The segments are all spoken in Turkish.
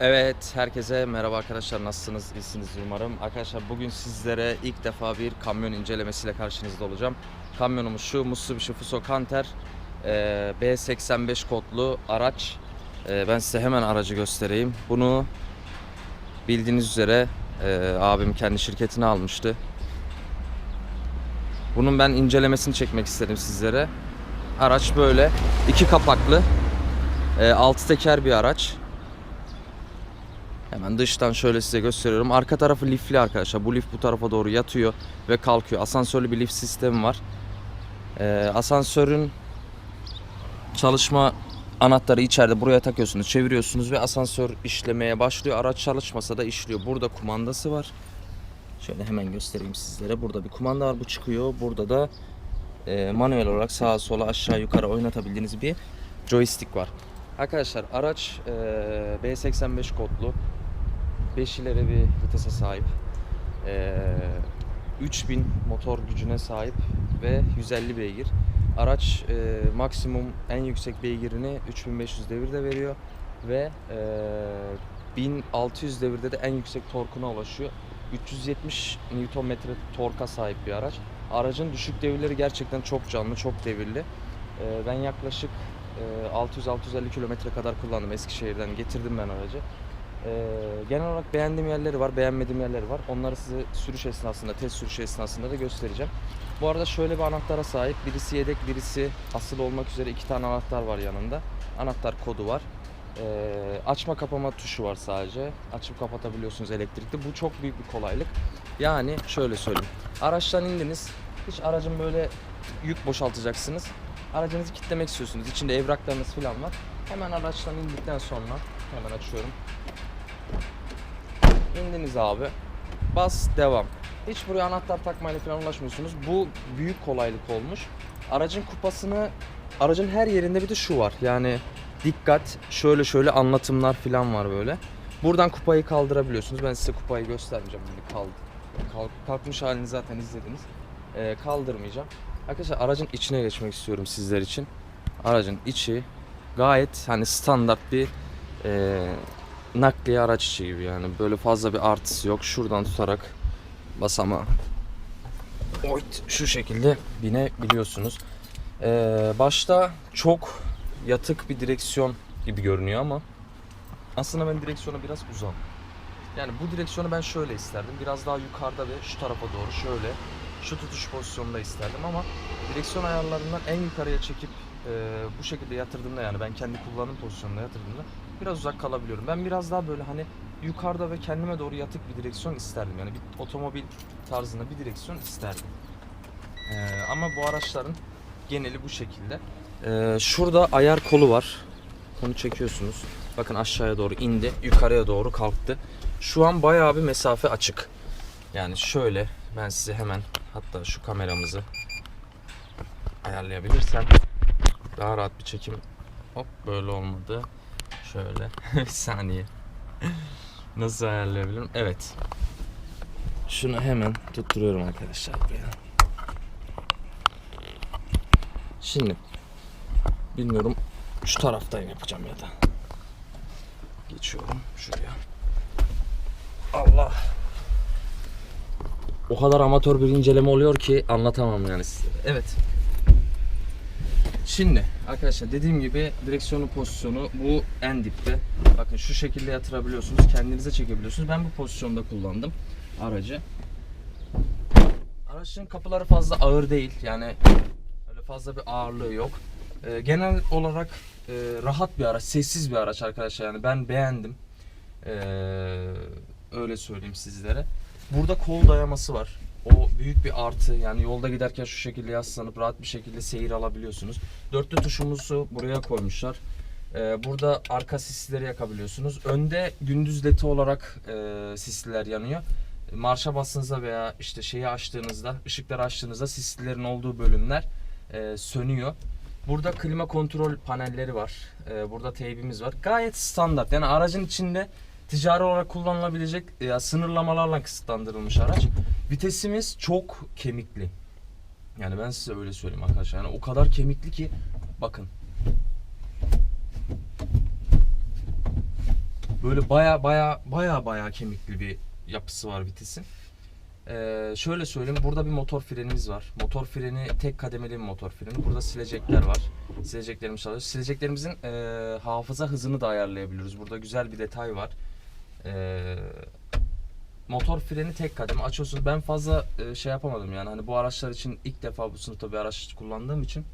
Evet, herkese merhaba arkadaşlar. Nasılsınız? İyisiniz umarım. Arkadaşlar bugün sizlere ilk defa bir kamyon incelemesiyle karşınızda olacağım. Kamyonumuz şu Mitsubishi Fuso Canter eee, B85 kodlu araç. Eee, ben size hemen aracı göstereyim. Bunu bildiğiniz üzere eee, abim kendi şirketine almıştı. Bunun ben incelemesini çekmek istedim sizlere. Araç böyle iki kapaklı, eee, altı teker bir araç. Hemen dıştan şöyle size gösteriyorum. Arka tarafı lifli arkadaşlar. Bu lif bu tarafa doğru yatıyor ve kalkıyor. Asansörlü bir lif sistemi var. Ee, asansörün çalışma anahtarı içeride buraya takıyorsunuz, çeviriyorsunuz ve asansör işlemeye başlıyor. Araç çalışmasa da işliyor. Burada kumandası var. Şöyle hemen göstereyim sizlere. Burada bir kumanda var. Bu çıkıyor. Burada da e, manuel olarak sağa sola aşağı yukarı oynatabildiğiniz bir joystick var. Arkadaşlar araç e, B85 kodlu. 5 ileri bir vitese sahip. E, 3000 motor gücüne sahip ve 150 beygir. Araç e, maksimum en yüksek beygirini 3500 devirde veriyor ve e, 1600 devirde de en yüksek torkuna ulaşıyor. 370 Nm torka sahip bir araç. Aracın düşük devirleri gerçekten çok canlı, çok devirli. E, ben yaklaşık e, 600-650 kilometre kadar kullandım Eskişehir'den getirdim ben aracı. E, genel olarak beğendiğim yerleri var, beğenmediğim yerleri var. Onları size sürüş esnasında, test sürüşü esnasında da göstereceğim. Bu arada şöyle bir anahtara sahip. Birisi yedek, birisi asıl olmak üzere iki tane anahtar var yanında. Anahtar kodu var. E, açma kapama tuşu var sadece. Açıp kapatabiliyorsunuz elektrikli. Bu çok büyük bir kolaylık. Yani şöyle söyleyeyim. Araçtan indiniz. Hiç aracın böyle yük boşaltacaksınız. Aracınızı kilitlemek istiyorsunuz. İçinde evraklarınız falan var. Hemen araçtan indikten sonra hemen açıyorum. İndiniz abi. Bas devam. Hiç buraya anahtar takmayla falan ulaşmıyorsunuz. Bu büyük kolaylık olmuş. Aracın kupasını aracın her yerinde bir de şu var. Yani dikkat şöyle şöyle anlatımlar falan var böyle. Buradan kupayı kaldırabiliyorsunuz. Ben size kupayı göstermeyeceğim. Şimdi kaldı. Kalk, kalkmış halini zaten izlediniz. Ee, kaldırmayacağım. Arkadaşlar aracın içine geçmek istiyorum sizler için. Aracın içi gayet hani standart bir e, nakliye araç içi gibi yani böyle fazla bir artısı yok. Şuradan tutarak basama şu şekilde binebiliyorsunuz. Ee, başta çok yatık bir direksiyon gibi görünüyor ama aslında ben direksiyona biraz uzam. Yani bu direksiyonu ben şöyle isterdim. Biraz daha yukarıda ve şu tarafa doğru şöyle şu tutuş pozisyonunda isterdim ama direksiyon ayarlarından en yukarıya çekip e, bu şekilde yatırdığımda yani ben kendi kullanım pozisyonunda yatırdığımda biraz uzak kalabiliyorum. Ben biraz daha böyle hani yukarıda ve kendime doğru yatık bir direksiyon isterdim. Yani bir otomobil tarzında bir direksiyon isterdim. E, ama bu araçların geneli bu şekilde. E, şurada ayar kolu var. Bunu çekiyorsunuz. Bakın aşağıya doğru indi, yukarıya doğru kalktı. Şu an bayağı bir mesafe açık. Yani şöyle ben size hemen hatta şu kameramızı ayarlayabilirsem daha rahat bir çekim. Hop böyle olmadı. Şöyle bir saniye. Nasıl ayarlayabilirim? Evet. Şunu hemen tutturuyorum arkadaşlar buraya. Şimdi bilmiyorum şu taraftayım yapacağım ya da. Geçiyorum şuraya. Allah. O kadar amatör bir inceleme oluyor ki anlatamam yani sizlere. Evet. Şimdi arkadaşlar dediğim gibi direksiyonun pozisyonu bu en dipte. Bakın şu şekilde yatırabiliyorsunuz. Kendinize çekebiliyorsunuz. Ben bu pozisyonda kullandım aracı. Araçın kapıları fazla ağır değil. Yani öyle fazla bir ağırlığı yok. Ee, genel olarak e, rahat bir araç, sessiz bir araç arkadaşlar. Yani ben beğendim. Ee, öyle söyleyeyim sizlere. Burada kol dayaması var. O büyük bir artı. Yani yolda giderken şu şekilde yaslanıp rahat bir şekilde seyir alabiliyorsunuz. Dörtlü tuşumuzu buraya koymuşlar. Ee, burada arka sisleri yakabiliyorsunuz. Önde gündüz ledi olarak e, sisliler yanıyor. Marşa bastığınızda veya işte şeyi açtığınızda, ışıkları açtığınızda sislilerin olduğu bölümler e, sönüyor. Burada klima kontrol panelleri var. Ee, burada teybimiz var. Gayet standart. Yani aracın içinde ticari olarak kullanılabilecek ya sınırlamalarla kısıtlandırılmış araç. Vitesimiz çok kemikli. Yani ben size öyle söyleyeyim arkadaşlar. Yani o kadar kemikli ki bakın. Böyle baya baya baya baya kemikli bir yapısı var vitesin. Ee, şöyle söyleyeyim burada bir motor frenimiz var. Motor freni tek kademeli bir motor freni. Burada silecekler var. Sileceklerimiz çalışıyor. Sileceklerimizin e, hafıza hızını da ayarlayabiliyoruz. Burada güzel bir detay var. Ee, motor freni tek kademe açıyorsunuz. Ben fazla e, şey yapamadım yani hani bu araçlar için ilk defa bu sınıfta bir araç kullandığım için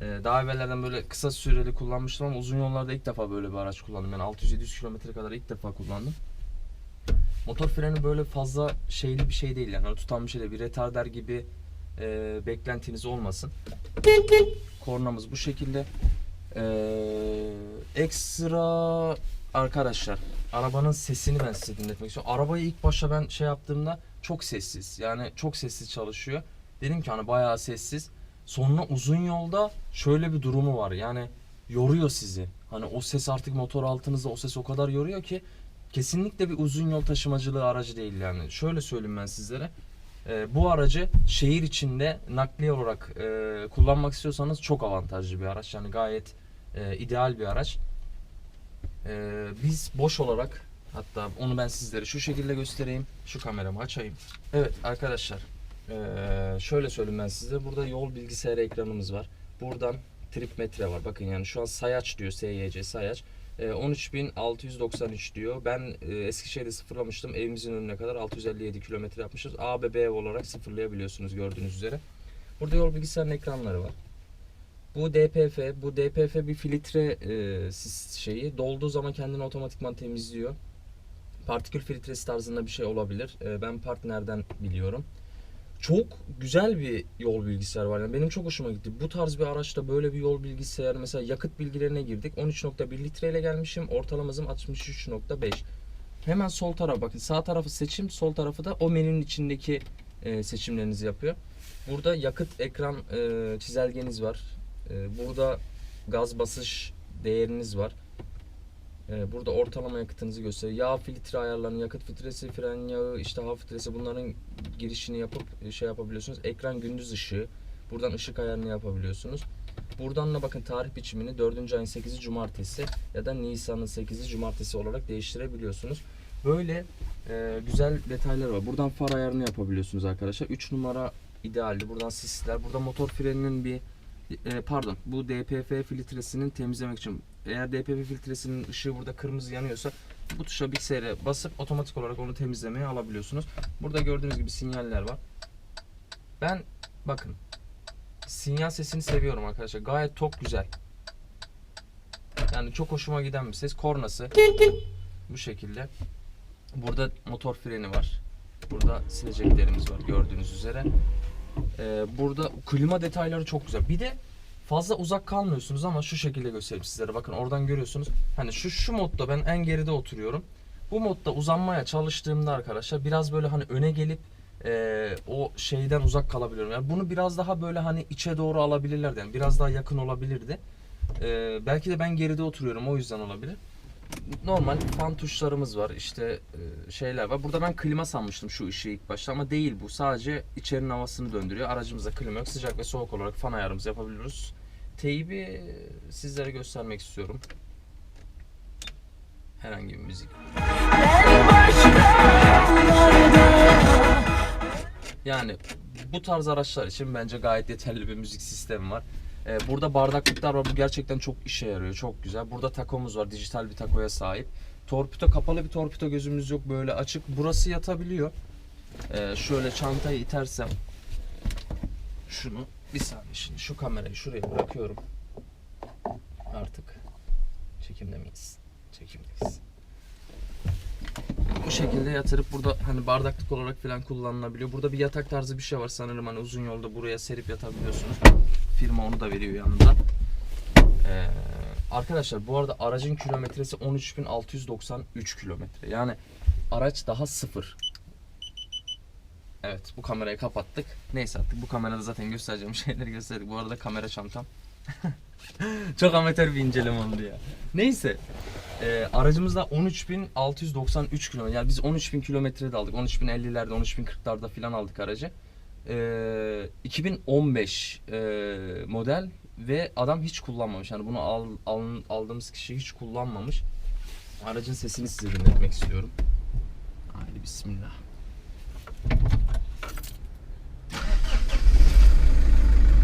e, daha evvellerden böyle kısa süreli kullanmıştım ama uzun yollarda ilk defa böyle bir araç kullandım. Yani 600-700 kilometre kadar ilk defa kullandım. Motor freni böyle fazla şeyli bir şey değil yani Hani tutan bir şey değil. Bir retarder gibi e, beklentiniz olmasın. Kornamız bu şekilde. Ee, ekstra arkadaşlar arabanın sesini ben size dinletmek istiyorum. Arabayı ilk başta ben şey yaptığımda çok sessiz. Yani çok sessiz çalışıyor. Dedim ki hani bayağı sessiz. Sonra uzun yolda şöyle bir durumu var. Yani yoruyor sizi. Hani o ses artık motor altınızda o ses o kadar yoruyor ki kesinlikle bir uzun yol taşımacılığı aracı değil yani. Şöyle söyleyeyim ben sizlere. Ee, bu aracı şehir içinde nakliye olarak e, kullanmak istiyorsanız çok avantajlı bir araç. Yani gayet e, ideal bir araç. Ee, biz boş olarak hatta onu ben sizlere şu şekilde göstereyim. Şu kameramı açayım. Evet arkadaşlar ee, şöyle söyleyeyim ben size. Burada yol bilgisayarı ekranımız var. Buradan trip metre var. Bakın yani şu an sayaç diyor. SYC sayaç. Ee, 13.693 diyor. Ben e, Eskişehir'de sıfırlamıştım. Evimizin önüne kadar 657 kilometre yapmışız. A ve B olarak sıfırlayabiliyorsunuz gördüğünüz üzere. Burada yol bilgisayarının ekranları var. Bu DPF, bu DPF bir filtre e, şeyi. Dolduğu zaman kendini otomatikman temizliyor. Partikül filtresi tarzında bir şey olabilir. E, ben partnerden biliyorum. Çok güzel bir yol bilgisayar var. Yani benim çok hoşuma gitti. Bu tarz bir araçta böyle bir yol bilgisayarı mesela yakıt bilgilerine girdik. 13.1 litreyle gelmişim. Ortalama hızım 63.5. Hemen sol taraf bakın. Sağ tarafı seçim, sol tarafı da o menünün içindeki e, seçimlerinizi yapıyor. Burada yakıt ekran e, çizelgeniz var. E, burada gaz basış değeriniz var. E, burada ortalama yakıtınızı gösteriyor. Yağ filtre ayarlarını, yakıt filtresi, fren yağı, işte hava filtresi bunların girişini yapıp e, şey yapabiliyorsunuz. Ekran gündüz ışığı. Buradan ışık ayarını yapabiliyorsunuz. Buradan da bakın tarih biçimini 4. ayın 8'i cumartesi ya da Nisan'ın 8'i cumartesi olarak değiştirebiliyorsunuz. Böyle e, güzel detaylar var. Buradan far ayarını yapabiliyorsunuz arkadaşlar. 3 numara idealdi. Buradan sisler. Burada motor freninin bir e, pardon bu DPF filtresinin temizlemek için eğer DPF filtresinin ışığı burada kırmızı yanıyorsa bu tuşa sere basıp otomatik olarak onu temizlemeye alabiliyorsunuz. Burada gördüğünüz gibi sinyaller var. Ben bakın sinyal sesini seviyorum arkadaşlar. Gayet tok güzel. Yani çok hoşuma giden bir ses. Kornası bu şekilde. Burada motor freni var. Burada sileceklerimiz var gördüğünüz üzere. Ee, burada klima detayları çok güzel. Bir de fazla uzak kalmıyorsunuz ama şu şekilde göstereyim sizlere. Bakın oradan görüyorsunuz. Hani şu şu modda ben en geride oturuyorum. Bu modda uzanmaya çalıştığımda arkadaşlar biraz böyle hani öne gelip e, o şeyden uzak kalabiliyorum. Yani bunu biraz daha böyle hani içe doğru alabilirlerdi. Yani biraz daha yakın olabilirdi. E, belki de ben geride oturuyorum o yüzden olabilir. Normal fan tuşlarımız var işte e, şeyler var. Burada ben klima sanmıştım şu ışığı ilk başta ama değil bu. Sadece içerinin havasını döndürüyor. Aracımızda klima yok. Sıcak ve soğuk olarak fan ayarımızı yapabiliyoruz. Teybi e, sizlere göstermek istiyorum. Herhangi bir müzik. Yani bu tarz araçlar için bence gayet yeterli bir müzik sistemi var. Ee, burada bardaklıklar var. Bu gerçekten çok işe yarıyor. Çok güzel. Burada takomuz var. Dijital bir takoya sahip. Torpido kapalı bir torpido gözümüz yok. Böyle açık. Burası yatabiliyor. Ee, şöyle çantayı itersem şunu bir saniye şimdi şu kamerayı şuraya bırakıyorum. Artık çekimde miyiz? Çekimdeyiz. Bu şekilde yatırıp burada hani bardaklık olarak falan kullanılabiliyor. Burada bir yatak tarzı bir şey var sanırım hani uzun yolda buraya serip yatabiliyorsunuz. Firma onu da veriyor yanında. Ee, arkadaşlar bu arada aracın kilometresi 13.693 kilometre. Yani araç daha sıfır. Evet bu kamerayı kapattık. Neyse artık bu kamerada zaten göstereceğim şeyleri gösterdik. Bu arada kamera çantam. Çok amatör bir inceleme oldu ya. Neyse. Ee, aracımızda 13.693 kilometre. Yani biz 13.000 kilometrede aldık. 13.050'lerde, 13.040'larda falan aldık aracı. Ee, 2015 e, model ve adam hiç kullanmamış. Yani bunu al, al- aldığımız kişi hiç kullanmamış. Aracın sesini size dinletmek istiyorum. Haydi bismillah.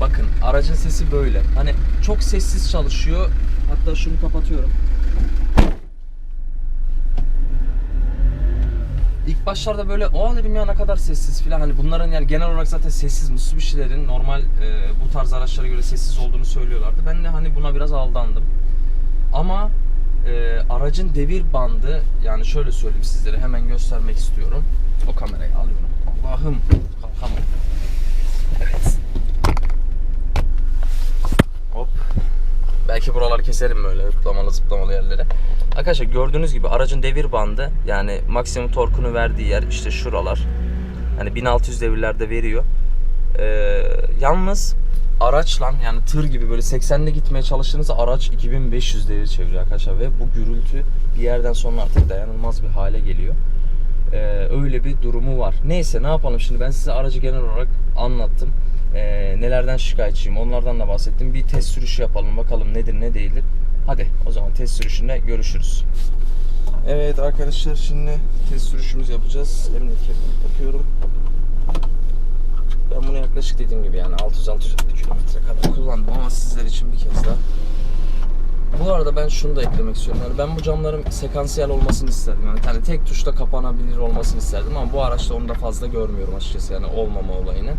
Bakın aracın sesi böyle. Hani çok sessiz çalışıyor. Hatta şunu kapatıyorum. İlk başlarda böyle o dedim ya ne kadar sessiz filan hani bunların yani genel olarak zaten sessiz Mitsubishi'lerin normal e, bu tarz araçlara göre sessiz olduğunu söylüyorlardı. Ben de hani buna biraz aldandım. Ama e, aracın devir bandı yani şöyle söyleyeyim sizlere hemen göstermek istiyorum. O kamerayı alıyorum. Allah'ım kalkamam. Evet. Hop. Belki buraları keserim böyle zıplamalı zıplamalı yerlere. Arkadaşlar gördüğünüz gibi aracın devir bandı yani maksimum torkunu verdiği yer işte şuralar. Hani 1600 devirlerde veriyor. Ee, yalnız araçla yani tır gibi böyle 80'de gitmeye çalıştığınızda araç 2500 devir çeviriyor arkadaşlar ve bu gürültü bir yerden sonra artık dayanılmaz bir hale geliyor. Ee, öyle bir durumu var. Neyse ne yapalım şimdi ben size aracı genel olarak anlattım. Ee, nelerden şikayetçiyim onlardan da bahsettim. Bir test sürüşü yapalım bakalım nedir ne değildir. Hadi o zaman test sürüşünde görüşürüz. Evet arkadaşlar şimdi test sürüşümüzü yapacağız. Emniyet kemerini takıyorum. Ben bunu yaklaşık dediğim gibi yani 600-650 kilometre kadar kullandım ama sizler için bir kez daha. Bu arada ben şunu da eklemek istiyorum. Yani ben bu camların sekansiyel olmasını isterdim. Yani hani tek tuşla kapanabilir olmasını isterdim ama bu araçta onu da fazla görmüyorum açıkçası yani olmama olayını.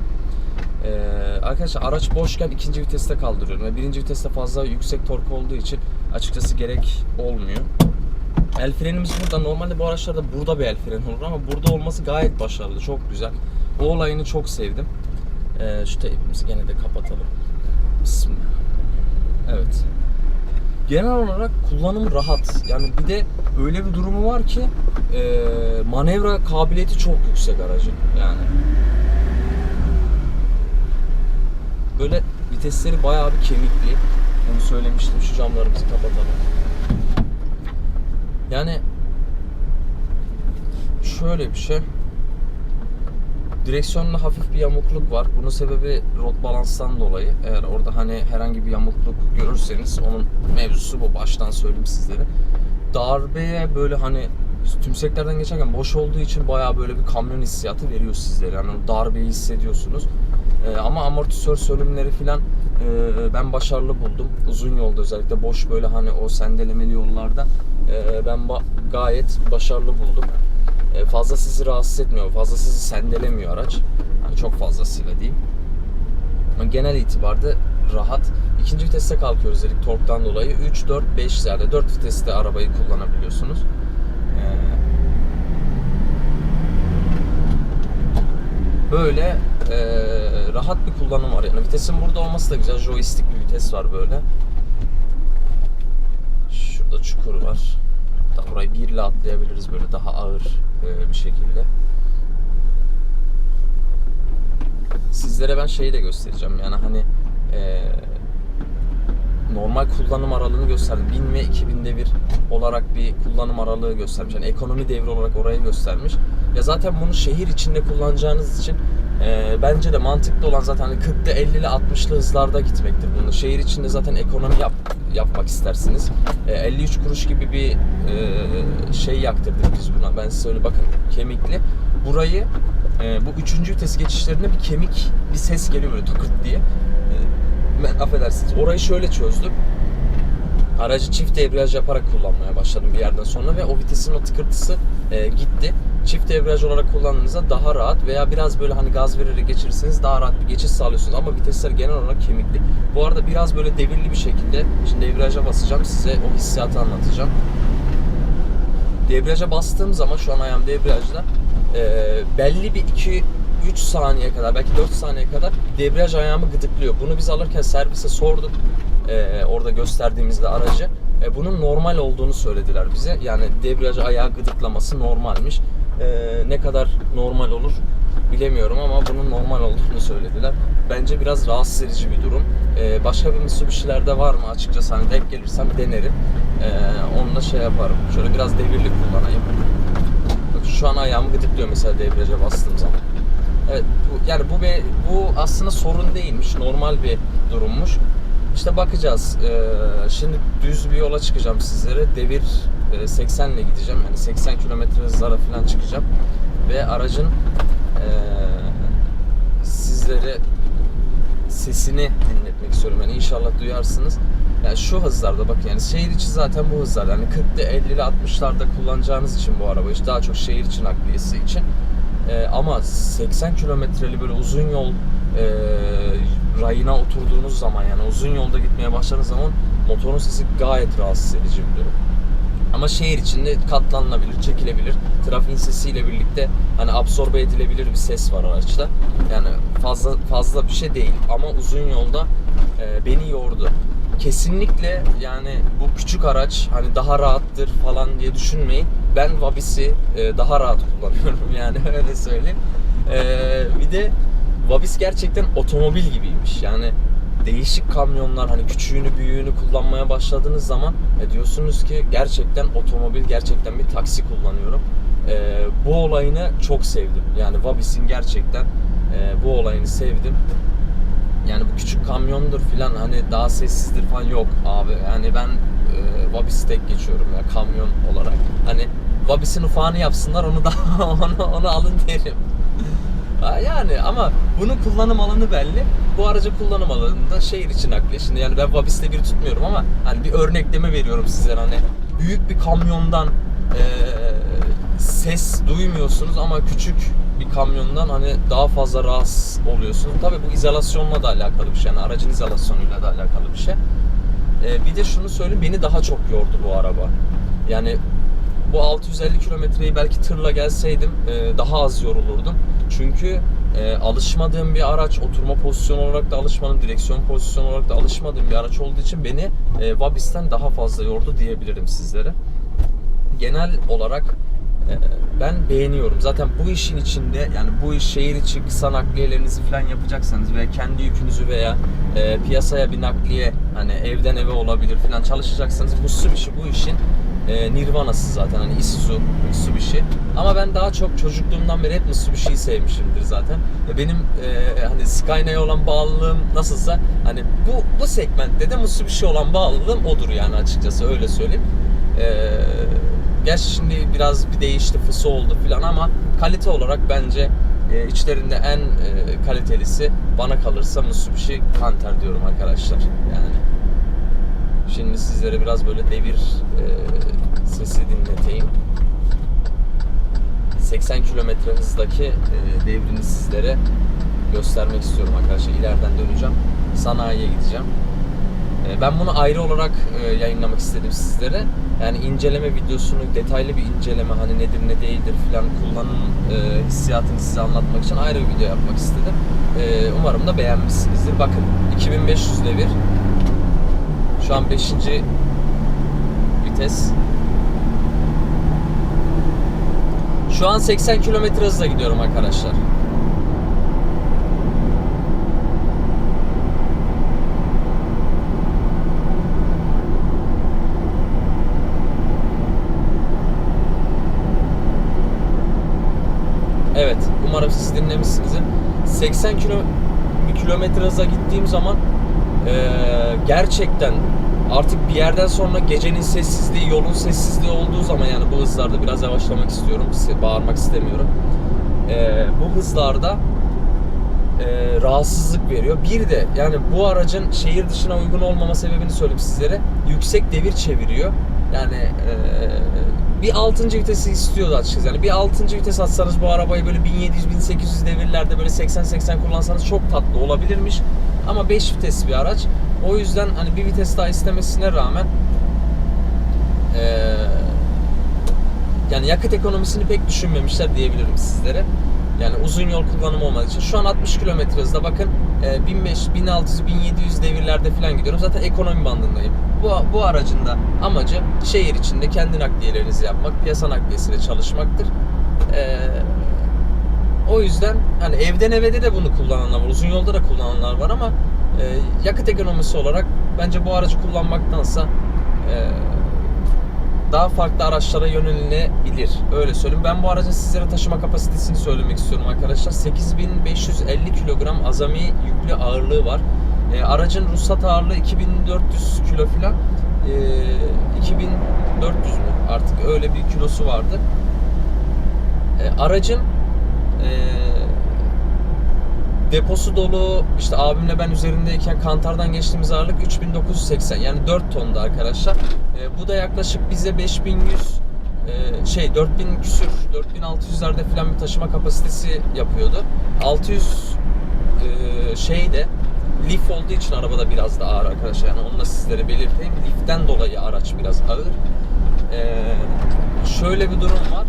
Ee, arkadaşlar araç boşken ikinci viteste kaldırıyorum. ve birinci viteste fazla yüksek tork olduğu için açıkçası gerek olmuyor. El frenimiz burada. Normalde bu araçlarda burada bir el freni olur ama burada olması gayet başarılı. Çok güzel. O olayını çok sevdim. Ee, şu teypimizi gene de kapatalım. Bismillah. Evet. Genel olarak kullanım rahat. Yani bir de öyle bir durumu var ki e, manevra kabiliyeti çok yüksek aracın. Yani böyle vitesleri bayağı bir kemikli. Onu söylemiştim. Şu camlarımızı kapatalım. Yani şöyle bir şey. Direksiyonda hafif bir yamukluk var. Bunun sebebi rot balanstan dolayı. Eğer orada hani herhangi bir yamukluk görürseniz onun mevzusu bu. Baştan söyleyeyim sizlere. Darbeye böyle hani tümseklerden geçerken boş olduğu için bayağı böyle bir kamyon hissiyatı veriyor sizlere. Yani darbeyi hissediyorsunuz. Ee, ama amortisör sönümleri filan e, ben başarılı buldum. Uzun yolda özellikle boş böyle hani o sendelemeli yollarda e, ben ba- gayet başarılı buldum. E, fazla sizi rahatsız etmiyor. Fazla sizi sendelemiyor araç. Yani çok fazlasıyla diyeyim. Genel itibarda rahat. İkinci viteste kalkıyoruz dedik torktan dolayı. 3, 4, 5 yani 4 viteste arabayı kullanabiliyorsunuz. Ee, böyle e, rahat bir kullanım var. Yani vitesin burada olması da güzel. Joystick bir vites var böyle. Şurada çukur var. Hatta burayı bir atlayabiliriz böyle daha ağır e, bir şekilde. Sizlere ben şeyi de göstereceğim yani hani e, normal kullanım aralığını gösterdim. 1000 ve 2000 devir olarak bir kullanım aralığı göstermiş. Yani ekonomi devri olarak orayı göstermiş. Ya zaten bunu şehir içinde kullanacağınız için e, bence de mantıklı olan zaten hani 40'lı 50'li 60'lı hızlarda gitmektir bunu. Şehir içinde zaten ekonomi yap, yapmak istersiniz. E, 53 kuruş gibi bir e, şey yaktırdık biz buna. Ben size söyle bakın kemikli. Burayı e, bu üçüncü vites geçişlerinde bir kemik bir ses geliyor böyle tıkırt diye. Affedersiniz orayı şöyle çözdüm. Aracı çift debriyaj yaparak kullanmaya başladım bir yerden sonra ve o vitesin o tıkırtısı e, gitti. Çift debriyaj olarak kullandığınızda daha rahat veya biraz böyle hani gaz vererek geçirirseniz daha rahat bir geçiş sağlıyorsunuz ama vitesler genel olarak kemikli. Bu arada biraz böyle devirli bir şekilde şimdi debriyaja basacağım size o hissiyatı anlatacağım. Debriyaja bastığım zaman şu an ayağım debriyajda e, belli bir 2 3 saniye kadar belki 4 saniye kadar debriyaj ayağımı gıdıklıyor. Bunu biz alırken servise sorduk. E, orada gösterdiğimizde aracı. E, bunun normal olduğunu söylediler bize. Yani debriyaj ayağı gıdıklaması normalmiş. E, ne kadar normal olur bilemiyorum ama bunun normal olduğunu söylediler. Bence biraz rahatsız edici bir durum. E, başka bir Mitsubishi'lerde var mı açıkçası hani denk gelirsem denerim. E, onunla şey yaparım. Şöyle biraz devirli kullanayım. Şu an ayağımı gıdıklıyor mesela debriyaja bastığım zaman. Yani bu bu aslında sorun değilmiş, normal bir durummuş. İşte bakacağız. Şimdi düz bir yola çıkacağım sizlere. Devir e, 80 ile gideceğim. Yani 80 kilometre hızlara falan çıkacağım. Ve aracın sizlere sesini dinletmek istiyorum. Yani inşallah duyarsınız. Yani şu hızlarda bakın yani şehir içi zaten bu hızlarda. Yani 40'lı 50'li 60'larda kullanacağınız için bu araba işte daha çok şehir içi nakliyesi için. Ee, ama 80 kilometreli böyle uzun yol e, rayına oturduğunuz zaman yani uzun yolda gitmeye başladığınız zaman motorun sesi gayet rahatsız edici bir durum. Ama şehir içinde katlanılabilir, çekilebilir. Trafiğin sesiyle birlikte hani absorbe edilebilir bir ses var araçta. Yani fazla fazla bir şey değil ama uzun yolda e, beni yordu. Kesinlikle yani bu küçük araç hani daha rahattır falan diye düşünmeyin. Ben Vabis'i e, daha rahat kullanıyorum yani öyle söyleyeyim. E, bir de Vabis gerçekten otomobil gibiymiş. Yani değişik kamyonlar hani küçüğünü büyüğünü kullanmaya başladığınız zaman e, diyorsunuz ki gerçekten otomobil gerçekten bir taksi kullanıyorum. E, bu olayını çok sevdim. Yani Vabis'in gerçekten e, bu olayını sevdim. Yani bu küçük kamyondur filan hani daha sessizdir falan yok abi. Yani ben e, Vabis'i tek geçiyorum ya kamyon olarak. Hani Vabis'in ufağını yapsınlar onu da onu, onu alın derim. Yani ama bunun kullanım alanı belli. Bu aracın kullanım alanında şehir için nakliye. Şimdi yani ben Vabis'te bir tutmuyorum ama hani bir örnekleme veriyorum size hani büyük bir kamyondan e, ses duymuyorsunuz ama küçük bir kamyondan hani daha fazla rahatsız oluyorsunuz. Tabii bu izolasyonla da alakalı bir şey. Yani aracın izolasyonuyla da alakalı bir şey. E, bir de şunu söyleyeyim beni daha çok yordu bu araba. Yani bu 650 kilometreyi belki tırla gelseydim e, daha az yorulurdum. Çünkü e, alışmadığım bir araç, oturma pozisyonu olarak da alışmadım, direksiyon pozisyonu olarak da alışmadığım bir araç olduğu için beni e, Vabis'ten daha fazla yordu diyebilirim sizlere. Genel olarak ben beğeniyorum. Zaten bu işin içinde yani bu iş şehir içi kısa nakliyelerinizi falan yapacaksanız veya kendi yükünüzü veya e, piyasaya bir nakliye hani evden eve olabilir falan çalışacaksanız Mitsubishi bu işin e, nirvanası zaten hani Isuzu Mitsubishi. Ama ben daha çok çocukluğumdan beri hep Mitsubishi'yi sevmişimdir zaten. Ve benim e, hani Skyline'e olan bağlılığım nasılsa hani bu bu segmentte de Mitsubishi olan bağlılığım odur yani açıkçası öyle söyleyeyim. E, gerçi şimdi biraz bir değişti, fısı oldu filan ama kalite olarak bence e, içlerinde en e, kalitelisi bana kalırsa Mitsubishi Canter diyorum arkadaşlar. Yani Şimdi sizlere biraz böyle devir e, sesi dinleteyim. 80 kilometre hızdaki e, devrini sizlere göstermek istiyorum arkadaşlar. İleriden döneceğim. Sanayiye gideceğim. E, ben bunu ayrı olarak e, yayınlamak istedim sizlere. Yani inceleme videosunu, detaylı bir inceleme hani nedir ne değildir filan kullanım e, hissiyatını size anlatmak için ayrı bir video yapmak istedim. E, umarım da beğenmişsinizdir. Bakın 2500 devir. Şu an 5. vites. Şu an 80 km hızla gidiyorum arkadaşlar. Evet, umarım siz dinlemişsinizdir. 80 kilo, kilometre hıza gittiğim zaman eee, gerçekten artık bir yerden sonra gecenin sessizliği, yolun sessizliği olduğu zaman yani bu hızlarda biraz yavaşlamak istiyorum, bağırmak istemiyorum. Eee, bu hızlarda eee, rahatsızlık veriyor. Bir de yani bu aracın şehir dışına uygun olmama sebebini söyleyeyim sizlere. Yüksek devir çeviriyor. Yani eee, bir 6. vitesi istiyordu açıkçası. Yani bir 6. vites atsanız bu arabayı böyle 1700-1800 devirlerde böyle 80-80 kullansanız çok tatlı olabilirmiş. Ama 5 vites bir araç. O yüzden hani bir vites daha istemesine rağmen eee, yani yakıt ekonomisini pek düşünmemişler diyebilirim sizlere. Yani uzun yol kullanımı olmadığı için. Şu an 60 km hızda bakın e, 1500, 1600, 1700 devirlerde falan gidiyorum. Zaten ekonomi bandındayım. Bu, bu aracın da amacı şehir içinde kendi nakliyelerinizi yapmak, piyasa nakliyesiyle çalışmaktır. E, o yüzden hani evden eve de bunu kullananlar var. Uzun yolda da kullananlar var ama e, yakıt ekonomisi olarak bence bu aracı kullanmaktansa e, daha farklı araçlara yönelinebilir. Öyle söyleyeyim. Ben bu aracın sizlere taşıma kapasitesini söylemek istiyorum arkadaşlar. 8550 kilogram azami yüklü ağırlığı var. E, aracın ruhsat ağırlığı 2400 kilo falan. E, 2400 mü? Artık öyle bir kilosu vardı. E, aracın e, deposu dolu. İşte abimle ben üzerindeyken kantardan geçtiğimiz ağırlık 3980. Yani 4 tondu arkadaşlar. E, bu da yaklaşık bize 5100 e, şey 4000 küsür 4600'lerde falan bir taşıma kapasitesi yapıyordu. 600 e, şey de lif olduğu için arabada biraz da ağır arkadaşlar. Yani onu da sizlere belirteyim. Liften dolayı araç biraz ağır. E, şöyle bir durum var.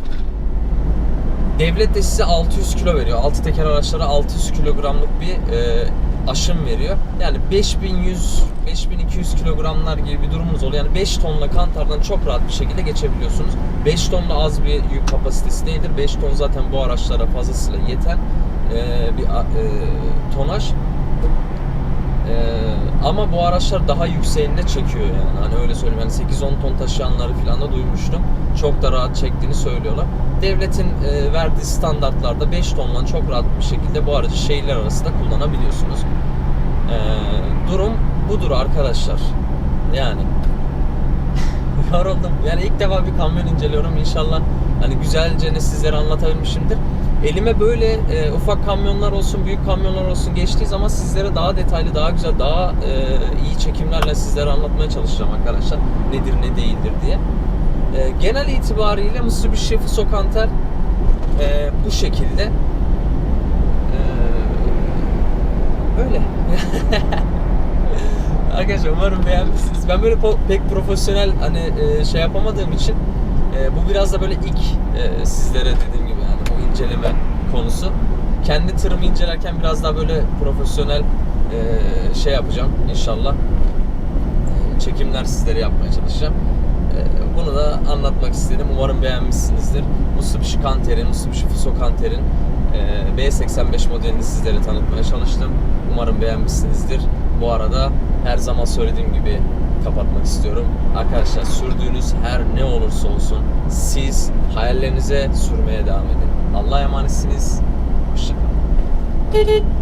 Devlet de size 600 kilo veriyor. Altı teker araçlara 600 kilogramlık bir e, aşım veriyor. Yani 5100 5200 kilogramlar gibi bir durumunuz oluyor. Yani 5 tonla kantardan çok rahat bir şekilde geçebiliyorsunuz. 5 tonla az bir yük kapasitesi değildir. 5 ton zaten bu araçlara fazlasıyla yeter e, bir e, tonaj. E, ama bu araçlar daha yükseğinde çekiyor yani. Hani öyle söyleyeyim. Yani 8-10 ton taşıyanları falan da duymuştum. Çok da rahat çektiğini söylüyorlar. Devletin e, verdiği standartlarda 5 tonla çok rahat bir şekilde bu aracı şehirler arasında kullanabiliyorsunuz. E, durum budur arkadaşlar. Yani yoruldum. Yani ilk defa bir kamyon inceliyorum. İnşallah hani güzelce ne sizlere anlatabilmişimdir. Elime böyle e, ufak kamyonlar olsun, büyük kamyonlar olsun geçtiği zaman sizlere daha detaylı, daha güzel, daha e, iyi çekimlerle sizlere anlatmaya çalışacağım arkadaşlar. Nedir, ne değildir diye. E, genel itibariyle Mitsubishi Fuso Canter e, bu şekilde. E, öyle. Arkadaşlar umarım beğenmişsiniz. Ben böyle pek profesyonel hani e, şey yapamadığım için e, bu biraz da böyle ilk e, sizlere dediğim bu inceleme konusu. Kendi tırımı incelerken biraz daha böyle profesyonel e, şey yapacağım inşallah. E, çekimler sizlere yapmaya çalışacağım. E, bunu da anlatmak istedim. Umarım beğenmişsinizdir. Mitsubishi Canter'in, Mitsubishi Fuso Canter'in e, B85 modelini sizlere tanıtmaya çalıştım. Umarım beğenmişsinizdir. Bu arada her zaman söylediğim gibi kapatmak istiyorum. Arkadaşlar sürdüğünüz her ne olursa olsun siz hayallerinize sürmeye devam edin. Allah'a emanetsiniz. Hoşçakalın.